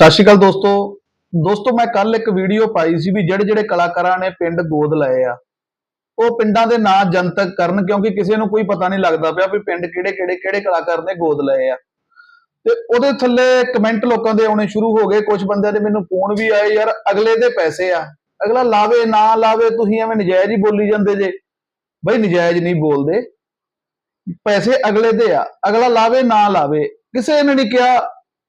ਸਤਿ ਸ਼੍ਰੀ ਅਕਾਲ ਦੋਸਤੋ। ਦੋਸਤੋ, ਮੈਂ ਕੱਲ ਇੱਕ ਵੀਡੀਓ ਪਾਈ ਸੀ ਵੀ ਜਿਹੜੇ ਜਿਹੜੇ ਕਲਾਕਾਰਾਂ ਨੇ ਪਿੰਡ ਗੋਦ ਲਏ ਆ, ਉਹ ਪਿੰਡਾਂ ਦੇ ਨਾਂ ਜਨਤਕ ਕਰਨ ਕਿਉਂਕਿ ਕਿਸੇ ਨੂੰ ਕੋਈ ਪਤਾ ਨਹੀਂ ਲੱਗਦਾ ਪਿਆ ਵੀ ਪਿੰਡ ਕਿਹੜੇ ਕਿਹੜੇ ਕਿਹੜੇ ਕਲਾਕਾਰ ਨੇ ਗੋਦ ਲਏ ਆ। ਤੇ ਉਹਦੇ ਥੱਲੇ ਕਮੈਂਟ ਲੋਕਾਂ ਦੇ ਆਉਣੇ ਸ਼ੁਰੂ ਹੋ ਗਏ। ਕੁਝ ਬੰਦਿਆਂ ਦੇ ਮੈਨੂੰ ਫੋਨ ਵੀ ਆਏ, ਯਾਰ, ਅਗਲੇ ਦੇ ਪੈਸੇ ਆ। ਅਗਲਾ ਲਾਵੇ, ਨਾ ਲਾਵੇ, ਤੁਸੀਂ ਐਵੇਂ ਨਜਾਇਜ਼ ਹੀ ਬੋਲੀ ਜਾਂਦੇ ਜੇ। ਬਈ, ਨਜਾਇਜ਼ ਨਹੀਂ ਬੋਲਦੇ। ਪੈਸੇ ਅਗਲੇ ਦੇ ਆ। ਅਗਲਾ ਲਾਵੇ, ਨਾ ਲਾਵੇ। ਕਿਸੇ ਨੇ ਨਹੀਂ ਕਿਹਾ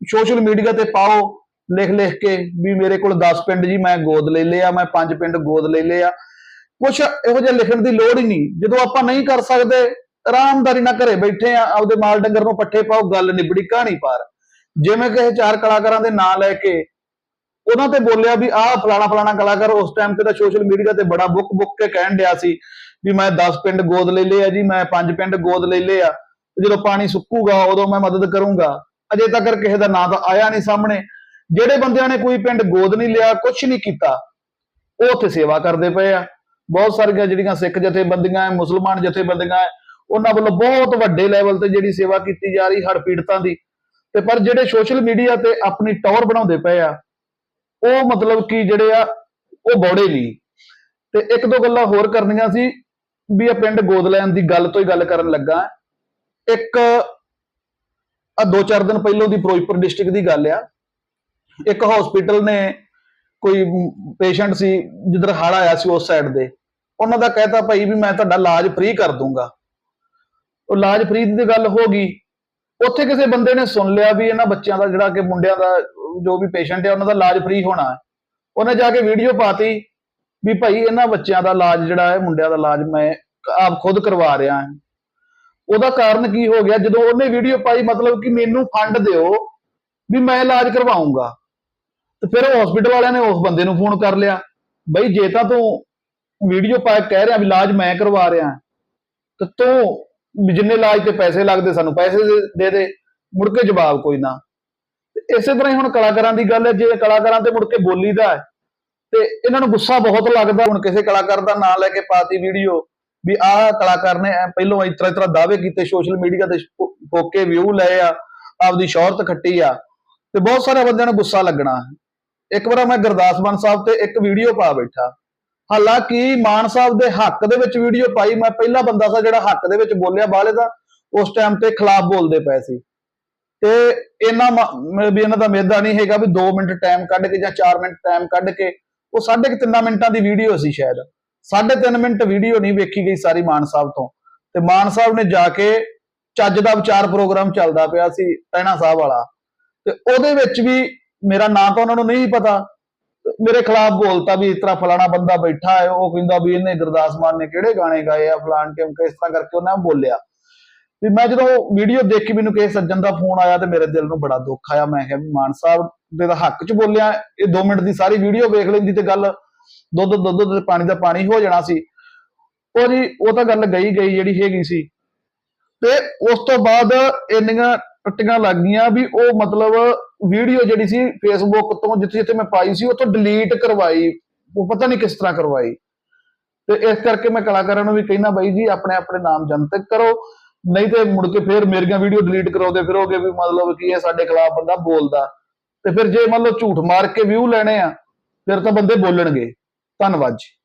ਸੋਸ਼ਲ ਮੀਡੀਆ ਤੇ ਪਾਓ। ਲਿਖ ਲਿਖ ਕੇ ਵੀ ਮੇਰੇ ਕੋਲ 10 ਪਿੰਡ ਜੀ, ਮੈਂ ਗੋਦ ਲੈ ਲਿਆ, ਮੈਂ 5 ਪਿੰਡ ਗੋਦ ਲੈ ਲਿਆ। ਕੁਛ ਇਹੋ ਜਿਹਾ ਲਿਖਣ ਦੀ ਲੋੜ ਹੀ ਨਹੀਂ। ਜਦੋਂ ਆਪਾਂ ਨਹੀਂ ਕਰ ਸਕਦੇ, ਆਰਾਮਦਾਰੀ ਨਾਲ ਘਰੇ ਬੈਠੇ ਆ, ਆਪਦੇ ਮਾਲ ਡੰਗਰ ਨੂੰ ਪੱਠੇ ਪਾਓ, ਗੱਲ ਨਿਬੜੀ ਕਹਾਣੀ ਪਾਰ। ਜਿਵੇਂ ਕਿਸੇ ਚਾਰ ਕਲਾਕਾਰਾਂ ਦੇ ਨਾਂ ਲੈ ਕੇ ਉਹਨਾਂ ਤੇ ਬੋਲਿਆ ਵੀ ਆਹ ਫਲਾਣਾ ਫਲਾਣਾ ਕਲਾਕਾਰ ਉਸ ਟਾਈਮ ਤੇ ਤਾਂ ਸੋਸ਼ਲ ਮੀਡੀਆ ਤੇ ਬੜਾ ਬੁੱਕ ਬੁੱਕ ਕੇ ਕਹਿਣ ਡਿਆ ਸੀ ਵੀ ਮੈਂ 10 ਪਿੰਡ ਗੋਦ ਲੈ ਲਿਆ ਜੀ, ਮੈਂ 5 ਪਿੰਡ ਗੋਦ ਲੈ ਲਿਆ ਜਦੋਂ ਪਾਣੀ ਸੁੱਕੂਗਾ, ਉਦੋਂ ਮੈਂ ਮਦਦ ਕਰੂੰਗਾ। ਅਜੇ ਤੱਕ ਕਿਸੇ ਦਾ ਨਾਂ ਤਾਂ ਆਇਆ ਨਹੀਂ ਸਾਹਮਣੇ। ਜਿਹੜੇ ਬੰਦਿਆਂ ਨੇ ਕੋਈ ਪਿੰਡ ਗੋਦ ਨਹੀਂ ਲਿਆ ਕੁਝ ਨਹੀਂ ਕੀਤਾ, ਉਹ ਉੱਥੇ ਸੇਵਾ ਕਰਦੇ ਪਏ ਆ। ਬਹੁਤ ਸਾਰੀਆਂ ਜਿਹੜੀਆਂ ਸਿੱਖ ਜਥੇਬੰਦੀਆਂ ਹੈ ਮੁਸਲਮਾਨ ਜਥੇਬੰਦੀਆਂ ਹੈ ਉਹਨਾਂ ਵੱਲੋਂ ਬਹੁਤ ਵੱਡੇ ਲੈਵਲ ਤੇ ਜਿਹੜੀ ਸੇਵਾ ਕੀਤੀ ਜਾ ਰਹੀ ਹੜ ਪੀੜਤਾਂ ਦੀ। ਤੇ ਪਰ ਜਿਹੜੇ ਸੋਸ਼ਲ ਮੀਡੀਆ ਤੇ ਆਪਣੀ ਟਾਵਰ ਬਣਾਉਂਦੇ ਪਏ ਆ, ਉਹ ਮਤਲਬ ਕਿ ਜਿਹੜੇ ਆ, ਉਹ ਬੌੜੇ ਨਹੀਂ। ਤੇ ਇੱਕ ਦੋ ਗੱਲਾਂ ਹੋਰ ਕਰਨੀਆਂ ਸੀ, ਵੀ ਇਹ ਪਿੰਡ ਗੋਦ ਲੈਣ ਦੀ ਗੱਲ ਤੋਂ ਹੀ ਗੱਲ ਕਰਨ ਲੱਗਾ। ਇੱਕ ਆ ਦੋ ਚਾਰ ਦਿਨ ਪਹਿਲਾਂ ਦੀ ਫਿਰੋਜ਼ਪੁਰ ਡਿਸਟ੍ਰਿਕਟ ਦੀ ਗੱਲ ਆ। ਇੱਕ ਹਸਪੀਟਲ ਨੇ ਕੋਈ ਪੇਸ਼ੈਂਟ ਸੀ, ਜਿੱਧਰ ਹੜ ਆਇਆ ਸੀ ਉਸ ਸਾਈਡ ਦੇ, ਉਹਨਾਂ ਦਾ ਕਹਿਤਾ ਭਾਈ ਵੀ ਮੈਂ ਤੁਹਾਡਾ ਇਲਾਜ ਫ੍ਰੀ ਕਰ ਦੂੰਗਾ। ਉਹ ਇਲਾਜ ਫ੍ਰੀ ਦੀ ਗੱਲ ਹੋ ਗਈ। ਉੱਥੇ ਕਿਸੇ ਬੰਦੇ ਨੇ ਸੁਣ ਲਿਆ ਵੀ ਇਹਨਾਂ ਬੱਚਿਆਂ ਦਾ ਜਿਹੜਾ ਕਿ ਮੁੰਡਿਆਂ ਦਾ ਜੋ ਵੀ ਪੇਸ਼ੈਂਟ ਹੈ, ਉਹਨਾਂ ਦਾ ਇਲਾਜ ਫ੍ਰੀ ਹੋਣਾ ਹੈ। ਉਹਨੇ ਜਾ ਕੇ ਵੀਡੀਓ ਪਾਤੀ ਵੀ ਭਾਈ ਇਹਨਾਂ ਬੱਚਿਆਂ ਦਾ ਇਲਾਜ ਜਿਹੜਾ ਹੈ, ਮੁੰਡਿਆਂ ਦਾ ਇਲਾਜ ਮੈਂ ਆਪ ਖੁਦ ਕਰਵਾ ਰਿਹਾ ਹਾਂ। ਉਹਦਾ ਕਾਰਨ ਕੀ ਹੋ ਗਿਆ? ਜਦੋਂ ਉਹਨੇ ਵੀਡੀਓ ਪਾਈ, ਮਤਲਬ ਕਿ ਮੈਨੂੰ ਫੰਡ ਦਿਓ ਵੀ ਮੈਂ ਇਲਾਜ ਕਰਵਾਉਂਗਾ। ਤੇ ਫਿਰ ਉਹ ਹਸਪੀਟਲ ਵਾਲਿਆਂ ਨੇ ਉਸ ਬੰਦੇ ਨੂੰ ਫੋਨ ਕਰ ਲਿਆ, ਬਈ ਜੇ ਤਾਂ ਤੂੰ ਵੀਡੀਓ ਪਾ ਕੇ ਕਹਿ ਰਿਹਾ ਵੀ ਇਲਾਜ ਮੈਂ ਕਰਵਾ ਰਿਹਾ, ਤੇ ਤੂੰ ਵੀ ਜਿੰਨੇ ਇਲਾਜ ਤੇ ਪੈਸੇ ਲੱਗਦੇ ਸਾਨੂੰ ਪੈਸੇ ਦੇ- ਦੇ ਮੁੜ ਕੇ ਜਵਾਬ ਕੋਈ ਨਾ। ਇਸੇ ਤਰ੍ਹਾਂ ਹੀ ਹੁਣ ਕਲਾਕਾਰਾਂ ਦੀ ਗੱਲ ਹੈ, ਜੇ ਕਲਾਕਾਰਾਂ ਤੇ ਮੁੜ ਕੇ ਬੋਲੀਦਾ ਹੈ, ਤੇ ਇਹਨਾਂ ਨੂੰ ਗੁੱਸਾ ਬਹੁਤ ਲੱਗਦਾ, ਹੁਣ ਕਿਸੇ ਕਲਾਕਾਰ ਦਾ ਨਾਮ ਲੈ ਕੇ ਪਾਤੀ ਵੀਡੀਓ ਵੀ ਆਹ ਕਲਾਕਾਰ ਨੇ ਪਹਿਲੋਂ ਇਸ ਤਰ੍ਹਾਂ ਤਰ੍ਹਾਂ ਦਾਅਵੇ ਕੀਤੇ ਸੋਸ਼ਲ ਮੀਡੀਆ ਤੇ ਫੋਕੇ ਵਿਊ ਲਏ ਆ, ਆਪਦੀ ਸ਼ੌਹਰਤ ਖੱਟੀ ਆ, ਤੇ ਬਹੁਤ ਸਾਰੇ ਬੰਦਿਆਂ ਨੂੰ ਗੁੱਸਾ ਲੱਗਣਾ। ਇੱਕ ਵਾਰ ਮੈਂ ਗੁਰਦਾਸ ਮਾਨ ਸਾਹਿਬ ਤੇ ਇੱਕ ਵੀਡੀਓ ਪਾ ਬੈਠਾ। ਹਾਲਾਂਕਿ ਮਾਨ ਸਾਹਿਬ ਦੇ ਹੱਕ ਦੇ ਵਿੱਚ ਵੀਡੀਓ ਪਾਈ, ਮੈਂ ਪਹਿਲਾ ਬੰਦਾ ਸੀ ਜਿਹੜਾ ਹੱਕ ਦੇ ਵਿੱਚ ਬੋਲਿਆ ਬਾਲੇ ਦਾ, ਉਸ ਟਾਈਮ ਤੇ ਖਿਲਾਫ ਬੋਲਦੇ ਪਏ ਸੀ। ਤੇ ਇਹਨਾਂ ਵੀ ਇਹਨਾਂ ਦਾ ਮੇਦਾ ਨਹੀਂ ਹੈਗਾ ਵੀ 2 ਮਿੰਟ ਟਾਈਮ ਕੱਢ ਕੇ ਜਾਂ 4 ਮਿੰਟ ਟਾਈਮ ਕੱਢ ਕੇ, ਉਹ ਸਾਢੇ ਕੁ ਤਿੰਨਾਂ ਮਿੰਟਾਂ ਦੀ ਵੀਡੀਓ ਸੀ ਸ਼ਾਇਦ। ਸਾਢੇ ਤਿੰਨ ਮਿੰਟ ਵੀਡੀਓ ਨਹੀਂ ਵੇਖੀ ਗਈ ਸਾਰੀ ਮਾਨ ਸਾਹਿਬ ਤੋਂ। ਤੇ ਮਾਨ ਸਾਹਿਬ ਨੇ ਜਾ ਕੇ ਚੱਜ ਦਾ ਵਿਚਾਰ ਪ੍ਰੋਗਰਾਮ ਚੱਲਦਾ ਪਿਆ ਸੀ ਟੈਣਾ ਸਾਹਿਬ ਵਾਲਾ। ਤੇ ਉਹਦੇ ਵਿੱਚ ਵੀ ਮੇਰਾ ਨਾਂ ਤਾਂ ਉਹਨਾਂ ਨੂੰ ਨਹੀਂ ਪਤਾ। ਮੇਰੇ ਖਿਲਾਫ ਬੋਲਤਾ ਵੀ ਇਸ ਤਰ੍ਹਾਂ ਫਲਾਣਾ ਬੰਦਾ ਬੈਠਾ ਹੈ, ਉਹ ਕਹਿੰਦਾ ਵੀ ਇਹਨੇ ਗੁਰਦਾਸ ਮਾਨ ਨੇ ਕਿਹੜੇ ਗਾਣੇ ਗਾਏ ਆ, ਫਲਾਣ ਕੇ ਇਸ ਤਰ੍ਹਾਂ ਕਰਕੇ ਉਹਨਾਂ ਬੋਲਿਆ। ਵੀ ਮੈਂ ਜਦੋਂ ਵੀਡੀਓ ਦੇਖੀ, ਮੈਨੂੰ ਕਿਸੇ ਸੱਜਣ ਦਾ ਫੋਨ ਆਇਆ ਤੇ ਮੇਰੇ ਦਿਲ ਨੂੰ ਬੜਾ ਦੁੱਖ ਆਇਆ। ਮੈਂ ਕਿਹਾ ਵੀ ਮਾਨ ਸਾਹਿਬ ਦੇ ਤਾਂ ਹੱਕ 'ਚ ਬੋਲਿਆ, ਇਹ 2 ਮਿੰਟ ਦੀ ਸਾਰੀ ਵੀਡੀਓ ਵੇਖ ਲੈਂਦੀ ਤੇ ਗੱਲ ਦੁੱਧ ਦੁੱਧ ਤੇ ਪਾਣੀ ਦਾ ਪਾਣੀ ਹੋ ਜਾਣਾ ਸੀ। ਉਹ ਜੀ, ਉਹ ਤਾਂ ਗੱਲ ਗਈ ਗਈ ਜਿਹੜੀ ਹੈਗੀ ਸੀ। ਤੇ ਉਸ ਤੋਂ ਬਾਅਦ ਇੰਨੀਆਂ ਟੱਟੀਆਂ ਲੱਗ ਗਈਆਂ ਵੀ ਉਹ ਮਤਲਬ ਵੀਡੀਓ ਜਿਹੜੀ ਸੀ ਫੇਸਬੁੱਕ ਤੋਂ ਜਿੱਥੇ ਜਿੱਥੇ ਮੈਂ ਪਾਈ ਸੀ, ਉੱਥੋਂ ਡਿਲੀਟ ਕਰਵਾਈ। ਉਹ ਪਤਾ ਨਹੀਂ ਕਿਸ ਤਰ੍ਹਾਂ ਕਰਵਾਈ। ਤੇ ਇਸ ਕਰਕੇ ਮੈਂ ਕਲਾਕਾਰਾਂ ਨੂੰ ਵੀ ਕਹਿਣਾ ਬਾਈ ਜੀ, ਆਪਣੇ ਆਪਣੇ ਨਾਮ ਜਨਤਕ ਕਰੋ। ਨਹੀਂ ਤੇ ਮੁੜ ਕੇ ਫੇਰ ਮੇਰੀਆਂ ਵੀਡੀਓ ਡਿਲੀਟ ਕਰਾਉਂਦੇ ਫਿਰੋਗੇ ਵੀ ਮਤਲਬ ਕਿ ਇਹ ਸਾਡੇ ਖਿਲਾਫ ਬੰਦਾ ਬੋਲਦਾ। ਤੇ ਫਿਰ ਜੇ ਮੰਨ ਲਓ ਝੂਠ ਮਾਰ ਕੇ ਵਿਊ ਲੈਣੇ ਆ, ਫਿਰ ਤਾਂ ਬੰਦੇ ਬੋਲਣਗੇ। ਧੰਨਵਾਦ ਜੀ।